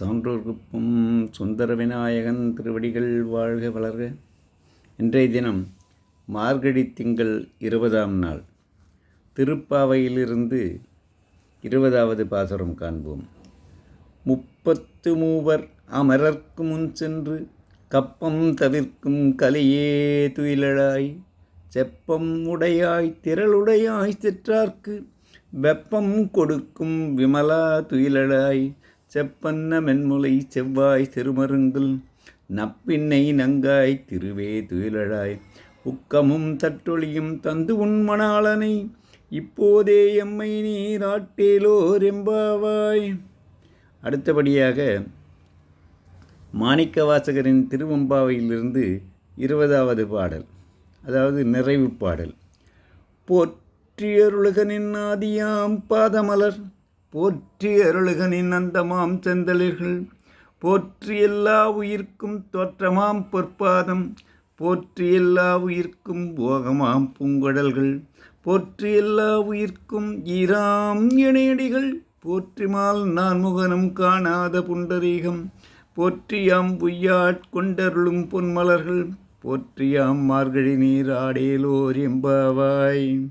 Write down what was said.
சான்றோர்க்குப்பும் சுந்தர விநாயகன் திருவடிகள் வாழ்க வளர்க. இன்றைய தினம் மார்கழி திங்கள் இருபதாம் நாள். திருப்பாவையிலிருந்து இருபதாவது பாசுரம் காண்போம். முப்பத்து மூவர் அமரர்க்கு முன் சென்று கப்பம் தவிர்க்கும் கலையே துயிலழாய் செப்பம் உடையாய் திரளுடையாய் சிற்றார்க்கு வெப்பம் கொடுக்கும் விமலா துயிலழாய் செப்பன்ன மென்முலை செவ்வாய் திருமருங்குல் நப்பின்னை நங்காய் திருவே துயிலழாய். உக்கமும் தட்டொழியும் தந்து உன் மணாளனை இப்போதே எம்மை நீராட்டேலோர் எம்பாவாய் அடுத்தபடியாக மாணிக்க வாசகரின் திருவம்பாவையிலிருந்து இருபதாவது பாடல் அதாவது நிறைவு பாடல். போற்றியருளுகனின் ஆதியாம் பாதமலர் போற்றி அருளுகனின் அந்தமாம் செந்தளிர்கள் போற்றி எல்லா உயிர்க்கும் தோற்றமாம் பொற்பாதம் போற்றி எல்லா உயிர்க்கும் போகமாம் பூங்குடல்கள் போற்றி எல்லா உயிர்க்கும் ஈராம் இணையடிகள் போற்றிமால் நான் முகனும் காணாத புண்டரீகம் போற்றியாம் பொய்யாட்கொண்டருளும் பொன்மலர்கள் போற்றியாம் மார்கழி நீர் ஆடேலோர் எம்பாவாய்.